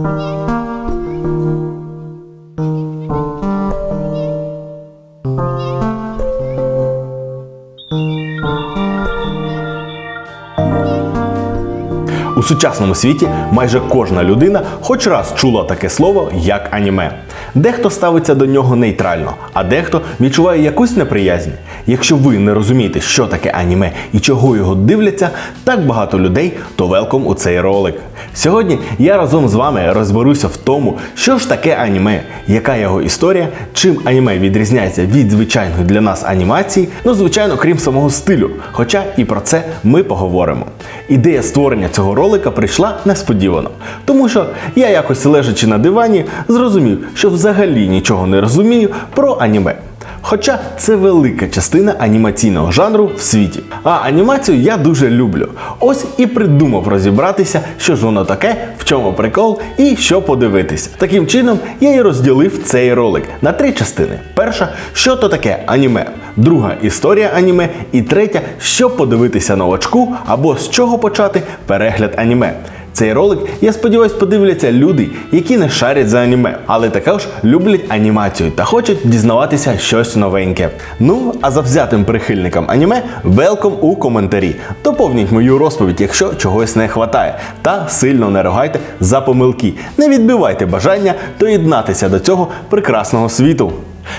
У сучасному світі майже кожна людина хоч раз чула таке слово, як аніме. Дехто ставиться до нього нейтрально, а дехто відчуває якусь неприязнь. Якщо ви не розумієте, що таке аніме і чого його дивляться, так багато людей, то велком у цей ролик. Сьогодні я разом з вами розберуся в тому, що ж таке аніме, яка його історія, чим аніме відрізняється від звичайної для нас анімації, ну звичайно, крім самого стилю. Хоча і про це ми поговоримо. Ідея створення цього ролика прийшла несподівано, тому що я якось лежачи на дивані, зрозумів, що взагалі нічого не розумію про аніме. Хоча це велика частина анімаційного жанру в світі. А анімацію я дуже люблю. Ось і придумав розібратися, що ж воно таке, в чому прикол і що подивитися. Таким чином я і розділив цей ролик на три частини: перша, що то таке аніме, друга історія аніме, і третя, що подивитися новачку або з чого почати перегляд аніме. Цей ролик, я сподіваюсь, подивляться люди, які не шарять за аніме, але також люблять анімацію та хочуть дізнаватися щось новеньке. Ну, а завзятим прихильникам аніме велком у коментарі. Доповніть мою розповідь, якщо чогось не хватає. Та сильно не ругайте за помилки. Не відбивайте бажання доєднатися до цього прекрасного світу.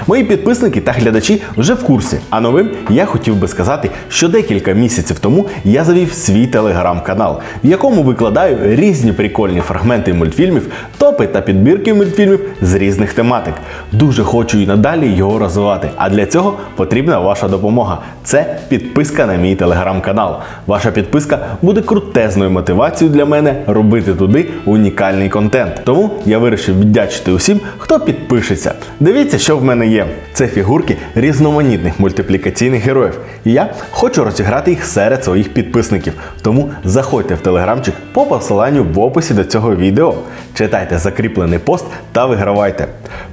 Мої підписники та глядачі вже в курсі. А новим я хотів би сказати, що декілька місяців тому я завів свій телеграм-канал, в якому викладаю різні прикольні фрагменти мультфільмів, топи та підбірки мультфільмів з різних тематик. Дуже хочу і надалі його розвивати. А для цього потрібна ваша допомога. Це підписка на мій телеграм-канал. Ваша підписка буде крутезною мотивацією для мене робити туди унікальний контент. Тому я вирішив віддячити усім, хто підпишеться. Дивіться, що в мене є. Це фігурки різноманітних мультиплікаційних героїв. І я хочу розіграти їх серед своїх підписників. Тому заходьте в телеграмчик по посиланню в описі до цього відео. Читайте закріплений пост та вигравайте.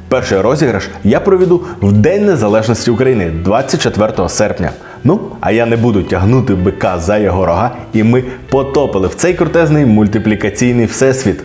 Перший розіграш я проведу в День Незалежності України 24 серпня. Ну, а я не буду тягнути бика за його рога, і ми потопили в цей крутезний мультиплікаційний всесвіт.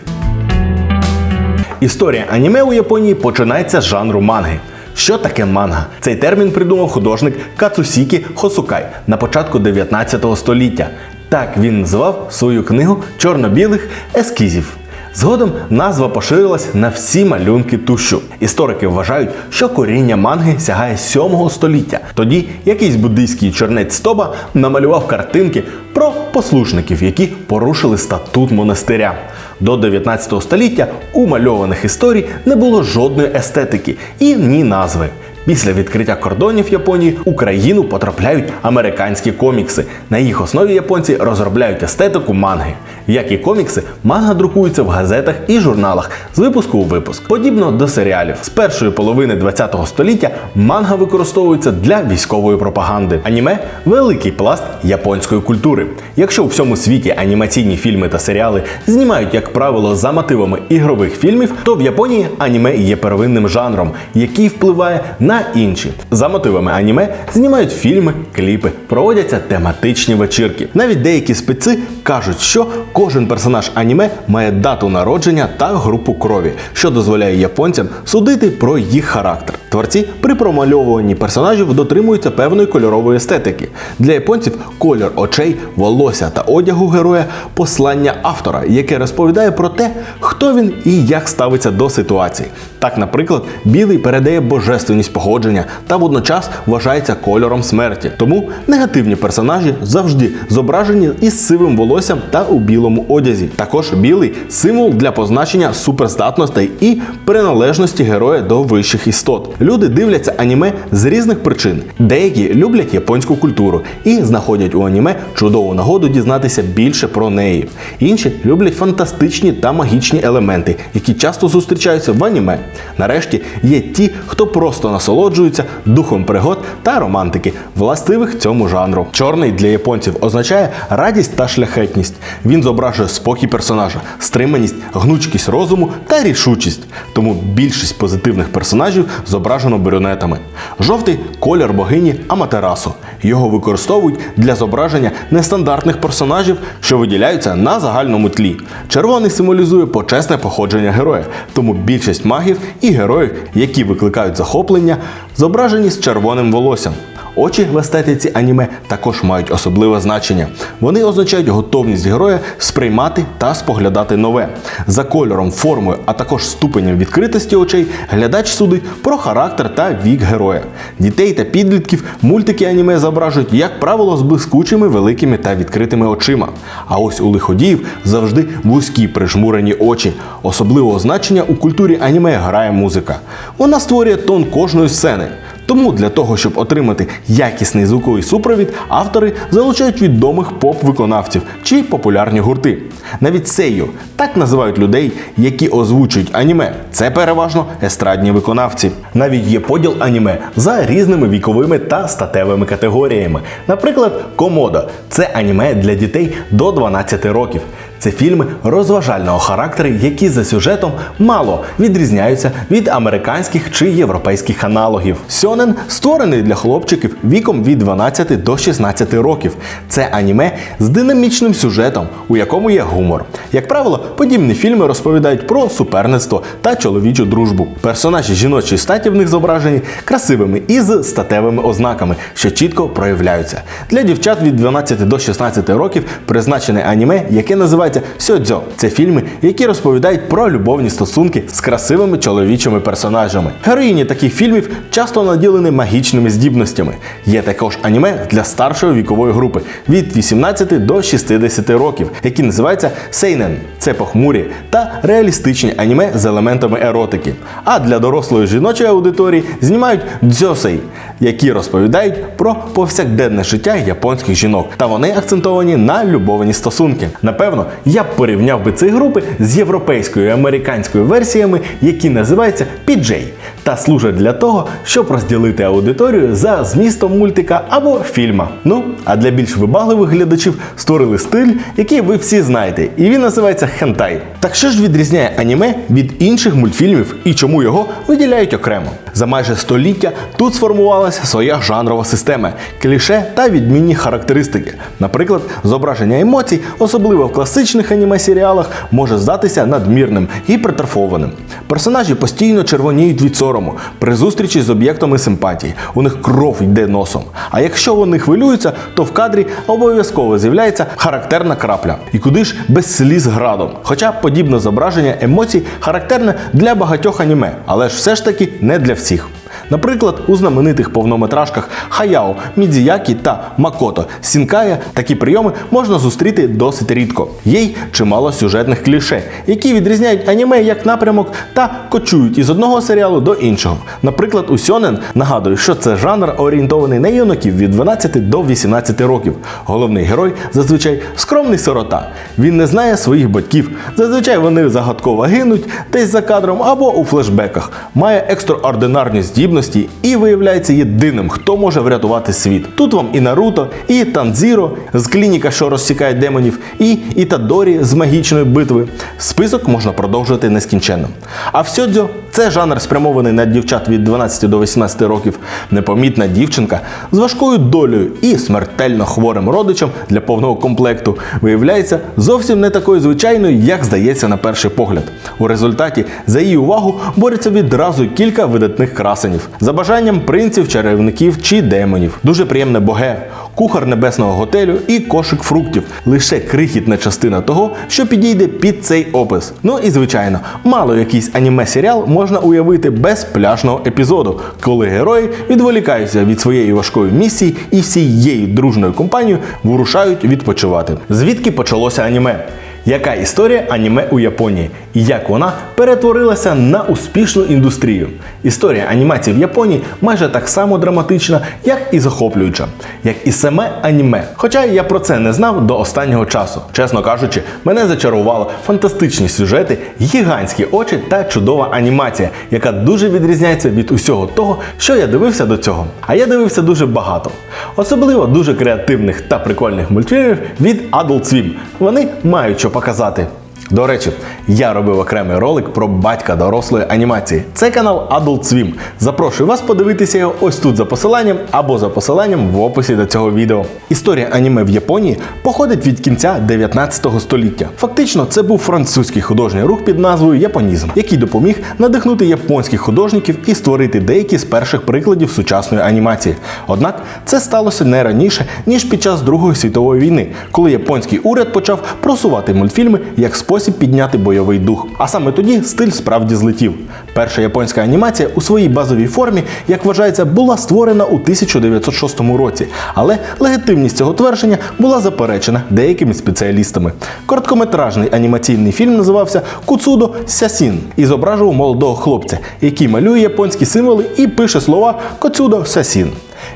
Історія аніме у Японії починається з жанру манги. Що таке манга? Цей термін придумав художник Кацусікі Хосукай на початку 19 століття. Так він називав свою книгу чорно-білих ескізів. Згодом назва поширилась на всі малюнки тущу. Історики вважають, що коріння манги сягає 7 століття. Тоді якийсь буддийський чорнець Стоба намалював картинки про послушників, які порушили статут монастиря. До 19 століття у мальованих історій не було жодної естетики і ні назви. Після відкриття кордонів Японії у країну потрапляють американські комікси. На їх основі японці розробляють естетику манги. Як і комікси, манга друкується в газетах і журналах з випуску у випуск. Подібно до серіалів. З першої половини 20 століття манга використовується для військової пропаганди. Аніме великий пласт японської культури. Якщо у всьому світі анімаційні фільми та серіали знімають, як правило, за мотивами ігрових фільмів, то в Японії аніме є первинним жанром, який впливає на інші. За мотивами аніме знімають фільми, кліпи, проводяться тематичні вечірки. Навіть деякі спеці кажуть, що кожен персонаж аніме має дату народження та групу крові, що дозволяє японцям судити про їх характер. Творці при промальовуванні персонажів дотримуються певної кольорової естетики. Для японців колір очей, волосся та одягу героя послання автора, яке розповідає про те, хто він і як ставиться до ситуації. Так, наприклад, білий передає божественність походження та водночас вважається кольором смерті. Тому негативні персонажі завжди зображені із сивим волоссям та у білому одязі. Також білий символ для позначення суперздатностей і приналежності героя до вищих істот. Люди дивляться аніме з різних причин. Деякі люблять японську культуру і знаходять у аніме чудову нагоду дізнатися більше про неї. Інші люблять фантастичні та магічні елементи, які часто зустрічаються в аніме. Нарешті є ті, хто просто насолоджується духом пригод та романтики, властивих цьому жанру. Чорний для японців означає радість та шляхетність. Він зображує спокій персонажа, стриманість, гнучкість розуму та рішучість. Тому більшість позитивних персонажів зображує зображено брюнетами. Жовтий колір богині Аматерасу. Його використовують для зображення нестандартних персонажів, що виділяються на загальному тлі. Червоний символізує почесне походження героя, тому більшість магів і героїв, які викликають захоплення, зображені з червоним волоссям. Очі в естетиці аніме також мають особливе значення. Вони означають готовність героя сприймати та споглядати нове. За кольором, формою, а також ступенем відкритості очей глядач судить про характер та вік героя. Дітей та підлітків мультики аніме зображують, як правило, з блискучими великими та відкритими очима. А ось у лиходіїв завжди вузькі прижмурені очі. Особливого значення у культурі аніме грає музика. Вона створює тон кожної сцени. Тому для того, щоб отримати якісний звуковий супровід, автори залучають відомих поп-виконавців чи популярні гурти. Навіть сею так називають людей, які озвучують аніме. Це переважно естрадні виконавці. Навіть є поділ аніме за різними віковими та статевими категоріями. Наприклад, комодо це аніме для дітей до 12 років. Це фільми розважального характеру, які за сюжетом мало відрізняються від американських чи європейських аналогів. Сьонен створений для хлопчиків віком від 12 до 16 років. Це аніме з динамічним сюжетом, у якому є гумор. Як правило, подібні фільми розповідають про суперництво та чоловічу дружбу. Персонажі жіночої статі в них зображені красивими і з статевими ознаками, що чітко проявляються. Для дівчат від 12 до 16 років призначене аніме, яке називається Сьодзьо. Це фільми, які розповідають про любовні стосунки з красивими чоловічими персонажами. Героїні таких фільмів часто наділені магічними здібностями. Є також аніме для старшої вікової групи від 18 до 60 років, які називаються Сейнен. Це похмурі та реалістичні аніме з елементами еротики. А для дорослої жіночої аудиторії знімають дзьосей, які розповідають про повсякденне життя японських жінок. Та вони акцентовані на любовні стосунки. Напевно, я б порівняв би ці групи з європейською і американською версіями, які називаються PJ, та служать для того, щоб розділити аудиторію за змістом мультика або фільма. Ну а для більш вибагливих глядачів створили стиль, який ви всі знаєте, і він називається хентай. Так що ж відрізняє аніме від інших мультфільмів і чому його виділяють окремо? За майже століття тут сформувалася своя жанрова система, кліше та відмінні характеристики. Наприклад, зображення емоцій, особливо в класичних аніме-серіалах, може здатися надмірним, гіпертрофованим. Персонажі постійно червоніють від сорому при зустрічі з об'єктами симпатії. У них кров йде носом. А якщо вони хвилюються, то в кадрі обов'язково з'являється характерна крапля. І куди ж без сліз градом. Хоча подібне зображення емоцій характерне для багатьох аніме, але ж все ж таки не для всіх. exijo. Наприклад, у знаменитих повнометражках Хаяо, Мідзіякі та Макото Сінкая такі прийоми можна зустріти досить рідко. Є й чимало сюжетних кліше, які відрізняють аніме як напрямок та кочують із одного серіалу до іншого. Наприклад, у Сьонен нагадую, що це жанр орієнтований на юнаків від 12 до 18 років. Головний герой зазвичай скромний сирота. Він не знає своїх батьків. Зазвичай вони загадково гинуть десь за кадром або у флешбеках. Має екстраординарні здібності і виявляється єдиним, хто може врятувати світ. Тут вам і Наруто, і Танзіро з клініка, що розсікає демонів, і Ітадорі з магічної битви. Список можна продовжувати нескінченно. А в Сьодзьо це жанр спрямований на дівчат від 12 до 18 років. Непомітна дівчинка з важкою долею і смертельно хворим родичем для повного комплекту виявляється зовсім не такою звичайною, як здається на перший погляд. У результаті за її увагу борються відразу кілька видатних красенів за бажанням принців, чарівників чи демонів. Дуже приємне боге, кухар небесного готелю і кошик фруктів лише крихітна частина того, що підійде під цей опис. Ну і звичайно, мало якийсь аніме-серіал можна уявити без пляжного епізоду, коли герої відволікаються від своєї важкої місії і всією дружною компанією вирушають відпочивати. Звідки почалося аніме? Яка історія аніме у Японії і як вона перетворилася на успішну індустрію? Історія анімації в Японії майже так само драматична, як і захоплююча, як і саме аніме. Хоча я про це не знав до останнього часу. Чесно кажучи, мене зачарували фантастичні сюжети, гігантські очі та чудова анімація, яка дуже відрізняється від усього того, що я дивився до цього. А я дивився дуже багато. Особливо дуже креативних та прикольних мультфільмів від Adult Swim. Вони мають що показати. До речі, я робив окремий ролик про батька дорослої анімації. Це канал Adult Swim. Запрошую вас подивитися його ось тут за посиланням або за посиланням в описі до цього відео. Історія аніме в Японії походить від кінця 19 століття. Фактично, це був французький художній рух під назвою Японізм, який допоміг надихнути японських художників і створити деякі з перших прикладів сучасної анімації. Однак це сталося не раніше, ніж під час Другої світової війни, коли японський уряд почав просувати мультфільми як спосіб підняти бойовий дух. А саме тоді стиль справді злетів. Перша японська анімація у своїй базовій формі, як вважається, була створена у 1906 році, але легітимність цього твердження була заперечена деякими спеціалістами. Короткометражний анімаційний фільм називався Куцудо Сясін і зображував молодого хлопця, який малює японські символи і пише слова Коцудо Сясін.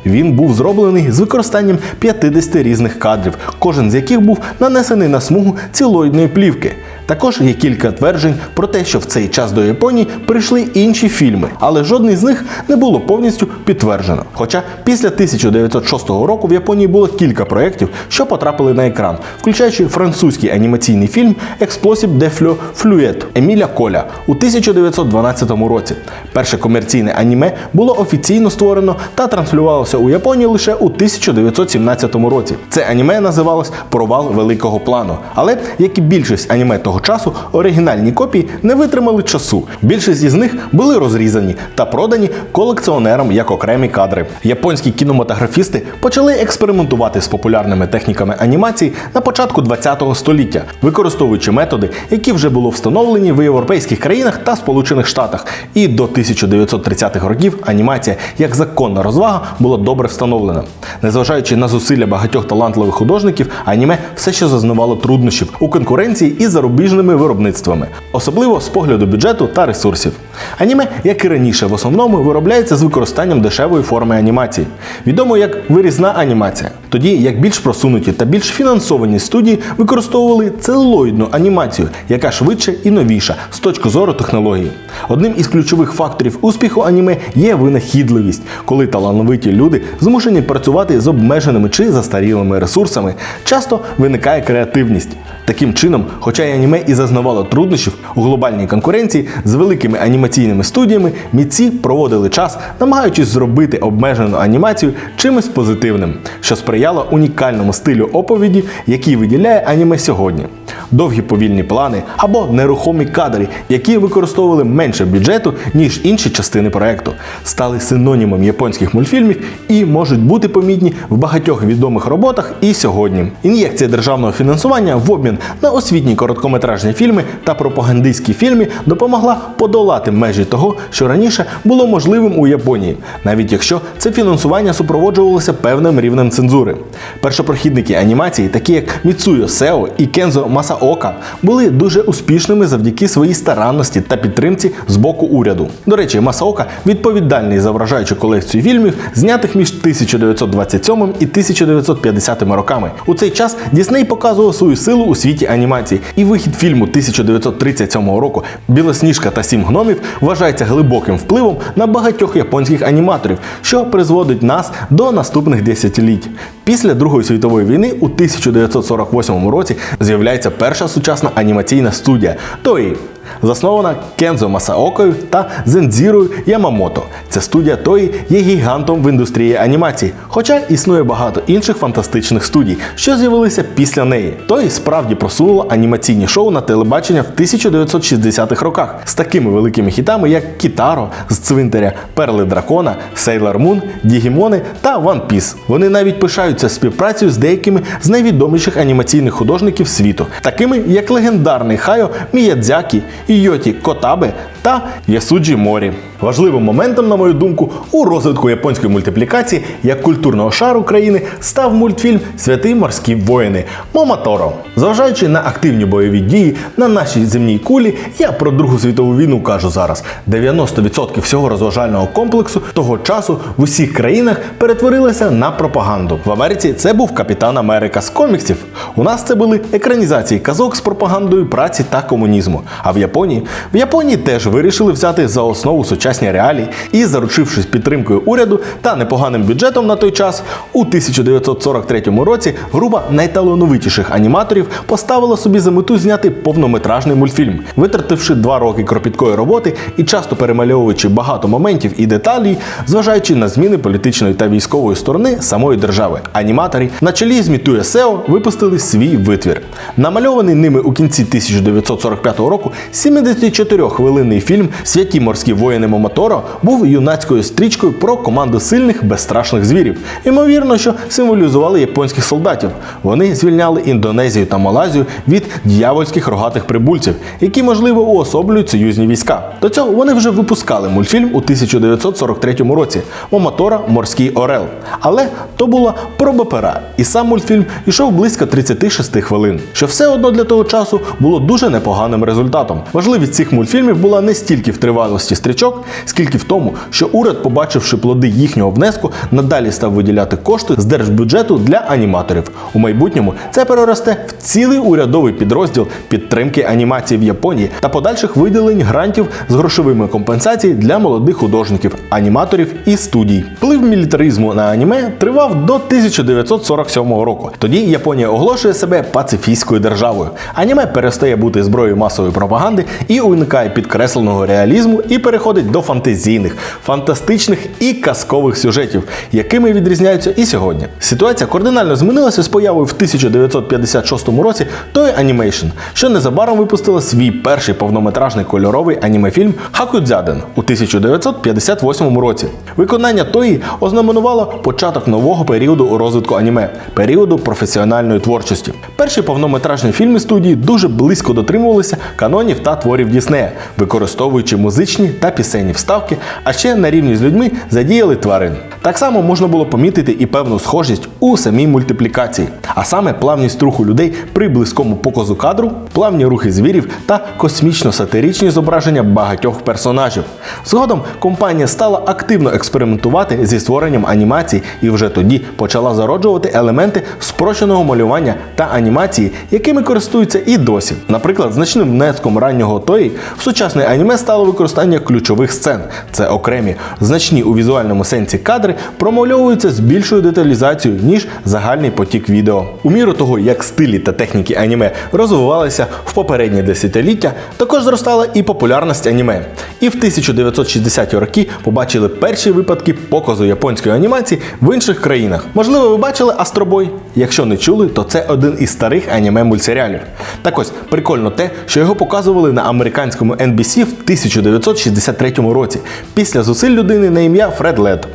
Він був зроблений з використанням 50 різних кадрів, кожен з яких був нанесений на смугу цілоїдної плівки. Також є кілька тверджень про те, що в цей час до Японії прийшли інші фільми, але жодний з них не було повністю підтверджено. Хоча після 1906 року в Японії було кілька проєктів, що потрапили на екран, включаючи французький анімаційний фільм Explosive de Fleu Fluet Еміля Коля у 1912 році. Перше комерційне аніме було офіційно створено та транслювалося у Японії лише у 1917 році. Це аніме називалось Провал великого плану. Але як і більшість аніме того часу, оригінальні копії не витримали часу. Більшість із них були розрізані та продані колекціонерам як окремі кадри. Японські кінематографісти почали експериментувати з популярними техніками анімації на початку ХХ століття, використовуючи методи, які вже було встановлені в європейських країнах та Сполучених Штатах. І до 1930-х років анімація як законна розвага була добре встановлена. Незважаючи на зусилля багатьох талантливих художників, аніме все ще зазнавало труднощів у конкуренції із зарубіжними виробництвами, особливо з погляду бюджету та ресурсів. Аніме, як і раніше, в основному виробляється з використанням дешевої форми анімації, відомо як вирізна анімація. Тоді як більш просунуті та більш фінансовані студії використовували целулоїдну анімацію, яка швидше і новіша з точки зору технології. Одним із ключових факторів успіху аніме є винахідливість, коли талановиті люди змушені працювати з обмеженими чи застарілими ресурсами, часто виникає креативність. Таким чином, хоча й аніме і зазнавало труднощів у глобальній конкуренції з великими анімаційними студіями, мітці проводили час, намагаючись зробити обмежену анімацію чимось позитивним, що сприяло унікальному стилю оповіді, який виділяє аніме сьогодні. Довгі повільні плани або нерухомі кадри, які використовували менше бюджету, ніж інші частини проекту, стали синонімом японських мультфільмів і можуть бути помітні в багатьох відомих роботах і сьогодні. Ін'єкція державного фінансування в обмін на освітні короткометражні фільми та пропагандистські фільми допомогла подолати межі того, що раніше було можливим у Японії, навіть якщо це фінансування супроводжувалося певним рівнем цензури. Першопрохідники анімації, такі як Міцуйо Сео і Кензо Масаока, були дуже успішними завдяки своїй старанності та підтримці з боку уряду. До речі, Масаока відповідальний за вражаючу колекцію фільмів, знятих між 1927 і 1950 роками. У цей час Дісней показував свою силу у світі анімації, і вихід фільму 1937 року Білосніжка та сім гномів вважається глибоким впливом на багатьох японських аніматорів, що призводить нас до наступних десятиліть. Після Другої світової війни у 1948 році з'являється перша сучасна анімаційна студія. Toei, заснована Кензо Масаокою та Зензірою Ямамото. Ця студія Toei є гігантом в індустрії анімації, хоча існує багато інших фантастичних студій, що з'явилися після неї. Toei справді просунула анімаційні шоу на телебачення в 1960-х роках з такими великими хітами, як Кітаро з цвинтаря, Перли Дракона, Сейлор Мун, Дігімони та One Piece. Вони навіть пишаються співпрацею з деякими з найвідоміших анімаційних художників світу, такими як легендарний Хайо Міядзякі, Йоті Котабе та Ясуджі Морі. Важливим моментом, на мою думку, у розвитку японської мультиплікації як культурного шару країни став мультфільм Святі морські воїни Моматоро. Зважаючи на активні бойові дії на нашій земній кулі, я про Другу світову війну кажу зараз. 90% всього розважального комплексу того часу в усіх країнах перетворилося на пропаганду. В Америці це був Капітан Америка з коміксів. У нас це були екранізації казок з пропагандою праці та комунізму. А в Японії в Японії теж вирішили взяти за основу сучасні реалії і, заручившись підтримкою уряду та непоганим бюджетом на той час, у 1943 році група найталановитіших аніматорів поставила собі за мету зняти повнометражний мультфільм, витративши два роки кропіткої роботи і часто перемальовуючи багато моментів і деталей, зважаючи на зміни політичної та військової сторони самої держави. Аніматори на чолі з Мітує Сео випустили свій витвір. Намальований ними у кінці 1945 року 74-хвилинний фільм Святі морські воїни Момоторо був юнацькою стрічкою про команду сильних безстрашних звірів. Ймовірно, що символізували японських солдатів. Вони звільняли Індонезію та Малайзію від дьявольських рогатих прибульців, які, можливо, уособлюють союзні війська. До цього вони вже випускали мультфільм у 1943 році Момотора Морський Орел. Але то була проба пера, і сам мультфільм йшов близько 36 хвилин, що все одно для того часу було дуже непоганим результатом. Важливість цих мультфільмів була не стільки в тривалості стрічок, скільки в тому, що уряд, побачивши плоди їхнього внеску, надалі став виділяти кошти з держбюджету для аніматорів. У майбутньому це переросте в цілий урядовий підрозділ підтримки анімації в Японії та подальших виділень грантів з грошовими компенсаціями для молодих художників, аніматорів і студій. Вплив мілітаризму на аніме тривав до 1947 року. Тоді Японія оголошує себе пацифістською державою. Аніме перестає бути зброєю масової пропаганди і уникає підкресленого реалізму і переходить до фантазійних, фантастичних і казкових сюжетів, якими відрізняються і сьогодні. Ситуація кардинально змінилася з появою в 1956 році Toei Animation, що незабаром випустила свій перший повнометражний кольоровий анімефільм Хакудзяден у 1958 році. Виконання Тої ознаменувало початок нового періоду у розвитку аніме, періоду професіональної творчості. Перші повнометражні фільми студії дуже близько дотримувалися канонів та творів Діснея, використовуючи музичні та пісенні вставки, а ще на рівні з людьми задіяли тварин. Так само можна було помітити і певну схожість у самій мультиплікації, а саме плавність руху людей при близькому показу кадру, плавні рухи звірів та космічно-сатиричні зображення багатьох персонажів. Згодом компанія стала активно експериментувати зі створенням анімацій і вже тоді почала зароджувати елементи спрощеного малювання та анімації, якими користуються і досі. Наприклад, значним внеском раннього тої в сучасне аніме стало використання ключових сцен. Це окремі, значні у візуальному сенсі кадри промальовуються з більшою деталізацією, ніж загальний потік відео. У міру того, як стилі та техніки аніме розвивалися в попередні десятиліття, також зростала і популярність аніме. І в 1960-ті роки побачили перші випадки показу японської анімації в інших країнах. Можливо, ви бачили Астробой? Якщо не чули, то це один із старих аніме мультсеріалів. Так ось прикольно те, що його показували на американському NBC в 1963 році після зусиль людини на ім'я Фред Лед.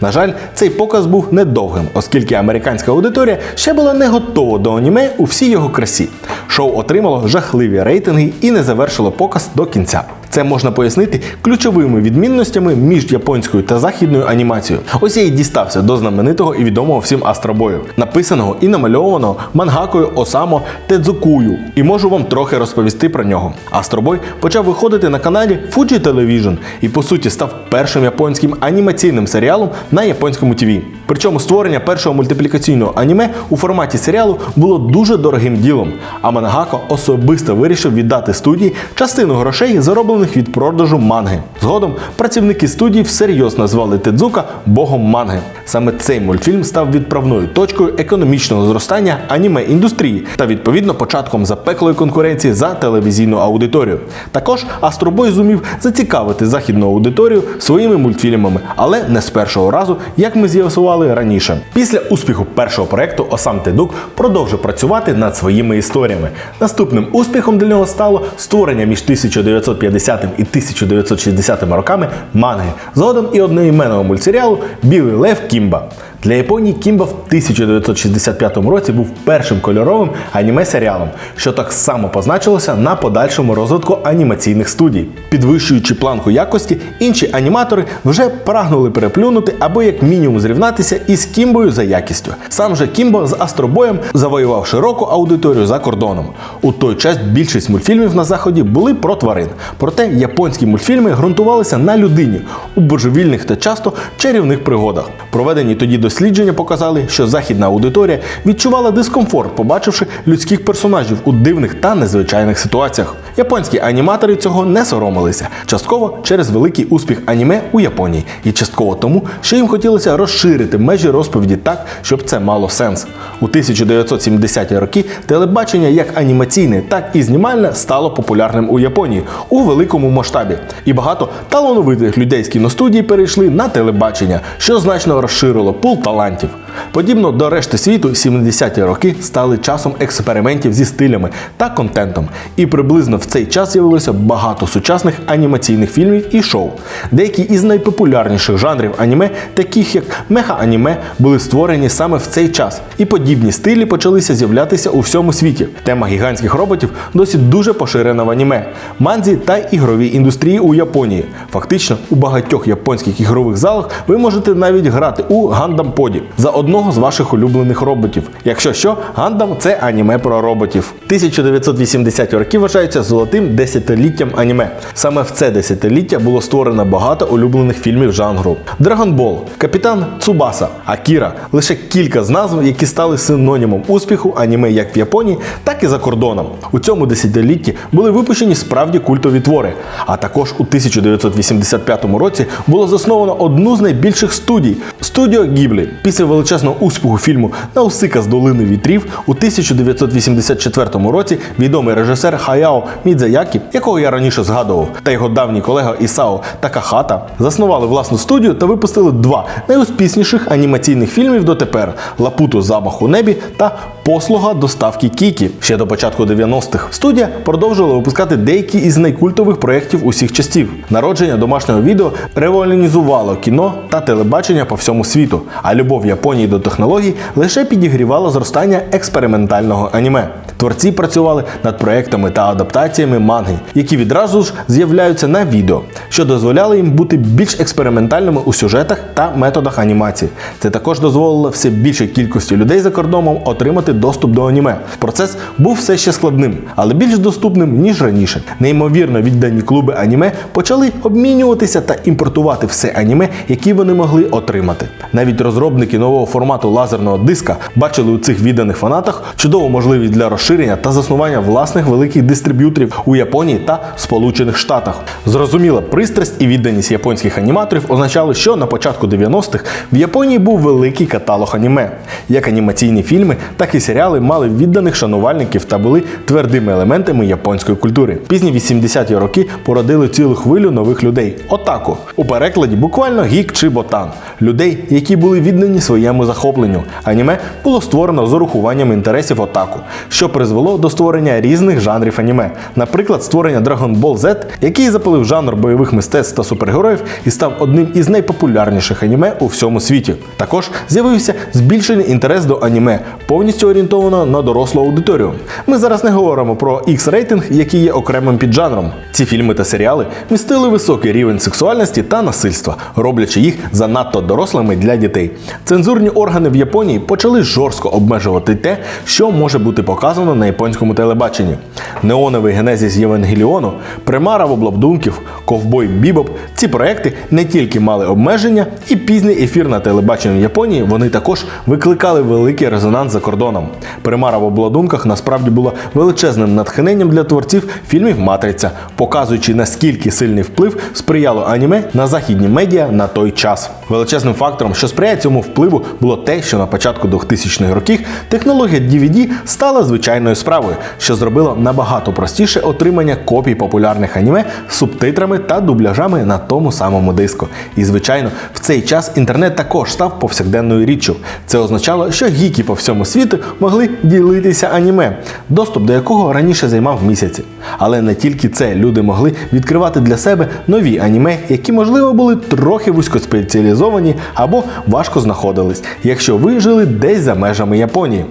На жаль, цей показ був недовгим, оскільки американська аудиторія ще була не готова до аніме у всій його красі. Шоу отримало жахливі рейтинги і не завершило показ до кінця. Це можна пояснити ключовими відмінностями між японською та західною анімацією. Ось я і дістався до знаменитого і відомого всім астробою, написаного і намальованого мангакою Осамо Тедзукую. І можу вам трохи розповісти про нього. Астробой почав виходити на каналі Fuji Television і по суті став першим японським анімаційним серіалом на японському ТВ. Причому створення першого мультиплікаційного аніме у форматі серіалу було дуже дорогим ділом. А Мангако особисто вирішив віддати студії частину грошей, зароблених від продажу манги. Згодом працівники студії всерйоз назвали Тедзука богом манги. Саме цей мультфільм став відправною точкою економічного зростання аніме індустрії та відповідно початком запеклої конкуренції за телевізійну аудиторію. Також Астробой зумів зацікавити західну аудиторію своїми мультфільмами, але не з першого разу, як ми з'ясували раніше. Після успіху першого проекту Осам Тедук продовжив працювати над своїми історіями. Наступним успіхом для нього стало створення між 1950 і 1960 роками манги, згодом і одноіменного мультсеріалу Білий Лев Кімба. Для Японії Кімба в 1965 році був першим кольоровим аніме-серіалом, що так само позначилося на подальшому розвитку анімаційних студій. Підвищуючи планку якості, інші аніматори вже прагнули переплюнути або як мінімум зрівнатися із Кімбою за якістю. Сам же Кімбо з Астробоєм завоював широку аудиторію за кордоном. У той час більшість мультфільмів на заході були про тварин. Проте японські мультфільми ґрунтувалися на людині у божевільних та часто чарівних пригодах. Проведені тоді дослідження дослідження показали, що західна аудиторія відчувала дискомфорт, побачивши людських персонажів у дивних та незвичайних ситуаціях. Японські аніматори цього не соромилися, частково через великий успіх аніме у Японії, і частково тому, що їм хотілося розширити межі розповіді так, щоб це мало сенс. У 1970-ті роки телебачення як анімаційне, так і знімальне стало популярним у Японії у великому масштабі. І багато талановитих людей з кіностудії перейшли на телебачення, що значно розширило пул талантів. Подібно до решти світу, 70-ті роки стали часом експериментів зі стилями та контентом, і приблизно в цей час з'явилося багато сучасних анімаційних фільмів і шоу. Деякі із найпопулярніших жанрів аніме, таких як меха-аніме, були створені саме в цей час, і подібні стилі почалися з'являтися у всьому світі. Тема гігантських роботів досі дуже поширена в аніме, манзі та ігровій індустрії у Японії. Фактично, у багатьох японських ігрових залах ви можете навіть грати у Gundam Поді за одного з ваших улюблених роботів. Якщо що, Gundam – це аніме про роботів. 1980-ті роки вважаються золотим десятиліттям аніме. Саме в це десятиліття було створено багато улюблених фільмів жанру: Dragon Ball, Капітан Цубаса, Акіра лише кілька з назв, які стали синонімом успіху аніме як в Японії, так і за кордоном. У цьому десятилітті були випущені справді культові твори. А також у 1985 році було засновано одну з найбільших студій студіо Гіблі. Після величезного успіху фільму Наусика з долини вітрів у 1984 році відомий режисер Хаяо Мідзаякі, якого я раніше згадував, та його давній колега Ісао Такахата заснували власну студію та випустили два найуспішніших анімаційних фільмів дотепер: Лапуту Замах у небі та Послуга доставки Кікі. Ще до початку 90-х студія продовжувала випускати деякі із найкультових проєктів усіх часів. Народження домашнього відео революцізувало кіно та телебачення по всьому світу, а любов Японії до технологій лише підігрівало зростання експериментального аніме. Творці працювали над проектами та адаптаціями манги, які відразу ж з'являються на відео, що дозволяло їм бути більш експериментальними у сюжетах та методах анімації. Це також дозволило все більшій кількості людей за кордоном отримати доступ до аніме. Процес був все ще складним, але більш доступним ніж раніше. Неймовірно віддані клуби аніме почали обмінюватися та імпортувати все аніме, які вони могли отримати. Навіть розробники нового формату лазерного диска бачили у цих відданих фанатах чудову можливість для розширення та заснування власних великих дистриб'юторів у Японії та Сполучених Штатах. Зрозуміла пристрасть і відданість японських аніматорів означали, що на початку 90-х в Японії був великий каталог аніме. Як анімаційні фільми, так і серіали мали відданих шанувальників та були твердими елементами японської культури. Пізні 80-ті роки породили цілу хвилю нових людей отаку. У перекладі буквально гік чи ботан. Людей, які були віддані своєму захопленню. Аніме було створено з урахуванням інтересів отаку, що призвело до створення різних жанрів аніме. Наприклад, створення Dragon Ball Z, який запалив жанр бойових мистецтв та супергероїв і став одним із найпопулярніших аніме у всьому світі. Також з'явився збільшений інтерес до аніме, повністю орієнтовано на дорослу аудиторію. Ми зараз не говоримо про X-рейтинг, який є окремим піджанром. Ці фільми та серіали містили високий рівень сексуальності та насильства, роблячи їх занадто дорослими для дітей. Цензурні органи в Японії почали жорстко обмежувати те, що може бути показано на японському телебаченні. Неоновий генезіс Євангеліону, примара в облабдунків, ковбой Бібоп. Ці проекти не тільки мали обмеження, і пізній ефір на телебаченні Японії вони також викликали великий резонанс за кордоном. Примара в обладунках насправді була величезним натхненням для творців фільмів Матриця, показуючи наскільки сильний вплив сприяло аніме на західні медіа на той час. Величезним фактором, що сприяє цьому впливу, було те, що на початку 2000-х років технологія DVD стала звичайною справою, що зробило набагато простіше отримання копій популярних аніме з субтитрами та дубляжами на тому самому диску. І звичайно, в цей час інтернет також став повсякденною річчю. Це означало, що гіки по всьому світу могли ділитися аніме, доступ до якого раніше займав місяці. Але не тільки це люди могли відкривати для себе нові аніме, які можливо були трохи вузькоспеціалізовані або важко знаходились, якщо ви жили десь за межами Японії.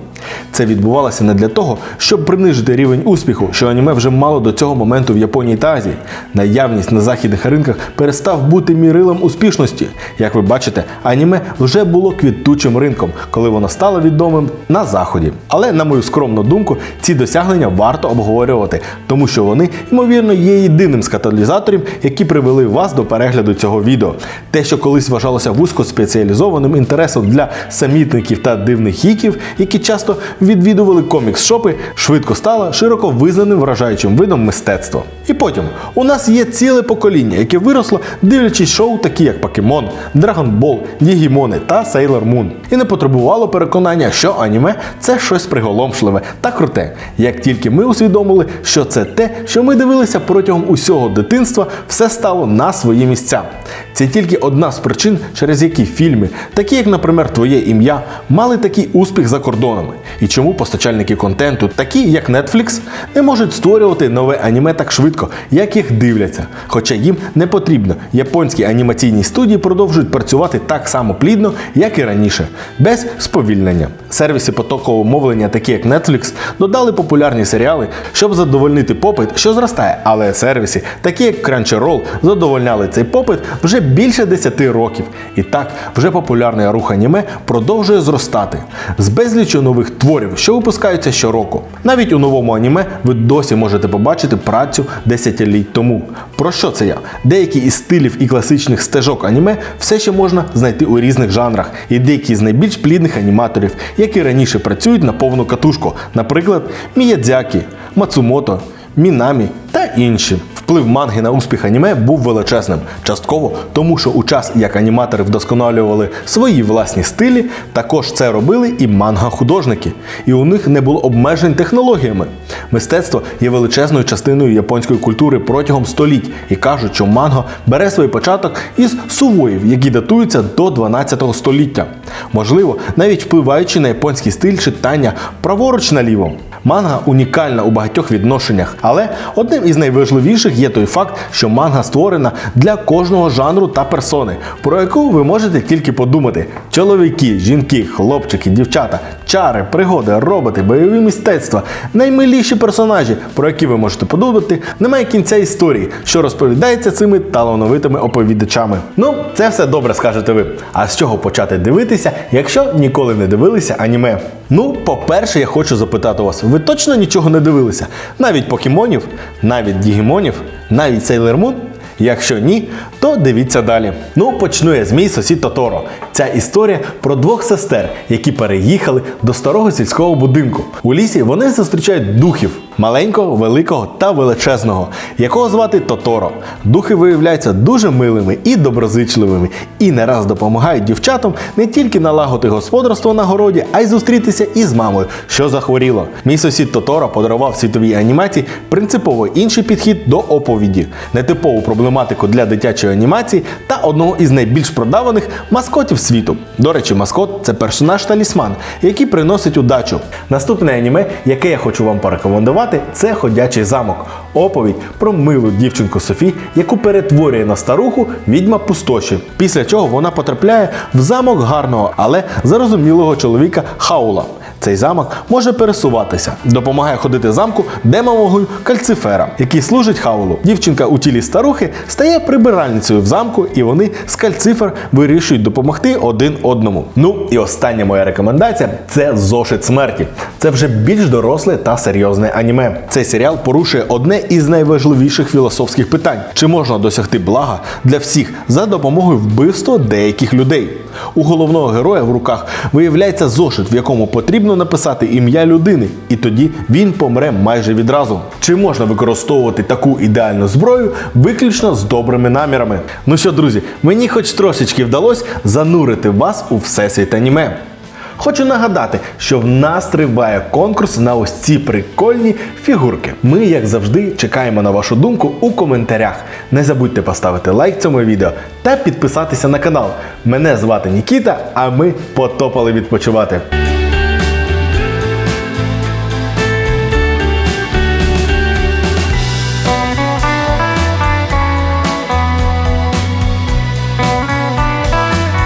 Це відбувалося не для того, щоб принижити рівень успіху, що аніме вже мало до цього моменту в Японії та Азії. Наявність на західних ринках перестав бути мірилом успішності. Як ви бачите, аніме вже було квітучим ринком, коли воно стало відомим на заході. Але на мою скромну думку, ці досягнення варто обговорювати, тому що вони, ймовірно, є єдиним з каталізаторів, які привели вас до перегляду цього відео. Те, що колись вважалося вузькоспеціалізованим інтересом для самітників та дивних гіків, які часто відвідували комікс-шопи, швидко стало широко визнаним вражаючим видом мистецтва. І потім у нас є ціле покоління, яке виросло, дивлячись шоу, такі як Покемон, Ball, Дігімони та Sailor Moon. І не потребувало переконання, що аніме це щось приголомшливе та круте. Як тільки ми усвідомили, що це те, що ми дивилися протягом усього дитинства, все стало на свої місця. Це тільки одна з причин, через які фільми, такі як, наприклад, Твоє ім'я, мали такий успіх за кордонами. І чому постачальники контенту, такі як Netflix, не можуть створювати нове аніме так швидко, як їх дивляться. Хоча їм не потрібно. Японські анімаційні студії продовжують працювати так само плідно, як і раніше, без сповільнення. Сервіси потокового мовлення, такі як Netflix, додали популярні серіали, щоб задовольнити попит, що зростає. Але сервіси, такі як Crunchyroll, задовольняли цей попит вже більше 10 років. І так, вже популярний рух аніме продовжує зростати з безлічю нових творів, що випускаються щороку. Навіть у новому аніме ви досі можете побачити працю десятиліть тому. Про що це я? Деякі із стилів і класичних стежок аніме все ще можна знайти у різних жанрах, і деякі з найбільш плідних аніматорів, які раніше працюють на повну катушку, наприклад, Міядзякі, Мацумото, Мінамі та інші. Вплив манги на успіх аніме був величезним, частково тому, що у час як аніматори вдосконалювали свої власні стилі, також це робили і манга-художники, і у них не було обмежень технологіями. Мистецтво є величезною частиною японської культури протягом століть, і кажуть, що манго бере свій початок із сувоїв, які датуються до 12 століття. Можливо, навіть впливаючи на японський стиль читання праворуч наліво. Манга унікальна у багатьох відношеннях, але одним із найважливіших є той факт, що манга створена для кожного жанру та персони, про яку ви можете тільки подумати: чоловіки, жінки, хлопчики, дівчата, чари, пригоди, роботи, бойові мистецтва, наймиліші персонажі, про які ви можете подумати, немає кінця історії, що розповідається цими талановитими оповідачами. Ну, це все добре, скажете ви. А з чого почати дивитися, якщо ніколи не дивилися аніме? Ну, по-перше, я хочу запитати вас: ви точно нічого не дивилися? Навіть покемонів, навіть дігімонів, навіть Moon? Якщо ні, то дивіться далі. Ну, почну я з мій сусід Тоторо. Ця історія про двох сестер, які переїхали до старого сільського будинку. У лісі вони зустрічають духів маленького, великого та величезного, якого звати Тоторо. Духи виявляються дуже милими і доброзичливими, і не раз допомагають дівчатам не тільки налагодити господарство на городі, а й зустрітися із мамою, що захворіло. Мій сусід Тоторо подарував світовій анімації принципово інший підхід до оповіді, нетипову проблематику для дитячої анімації та одного із найбільш продаваних маскотів світу. До речі, маскот це персонаж талісман, який приносить удачу. Наступне аніме, яке я хочу вам порекомендувати, це ходячий замок. Оповідь про милу дівчинку Софі, яку перетворює на старуху відьма пустоші. Після чого вона потрапляє в замок гарного, але зарозумілого чоловіка Хаула. Цей замок може пересуватися, допомагає ходити замку демомогою кальцифера, який служить хаулу. Дівчинка у тілі старухи стає прибиральницею в замку, і вони з кальцифер вирішують допомогти один одному. Ну і остання моя рекомендація це зошит смерті. Це вже більш доросле та серйозне аніме. Цей серіал порушує одне із найважливіших філософських питань: чи можна досягти блага для всіх за допомогою вбивства деяких людей. У головного героя в руках виявляється зошит, в якому потрібно написати ім'я людини, і тоді він помре майже відразу. Чи можна використовувати таку ідеальну зброю виключно з добрими намірами? Ну що, друзі, мені хоч трошечки вдалося занурити вас у всесвіт аніме. Хочу нагадати, що в нас триває конкурс на ось ці прикольні фігурки. Ми, як завжди, чекаємо на вашу думку у коментарях. Не забудьте поставити лайк цьому відео та підписатися на канал. Мене звати Нікіта, а ми потопали відпочивати.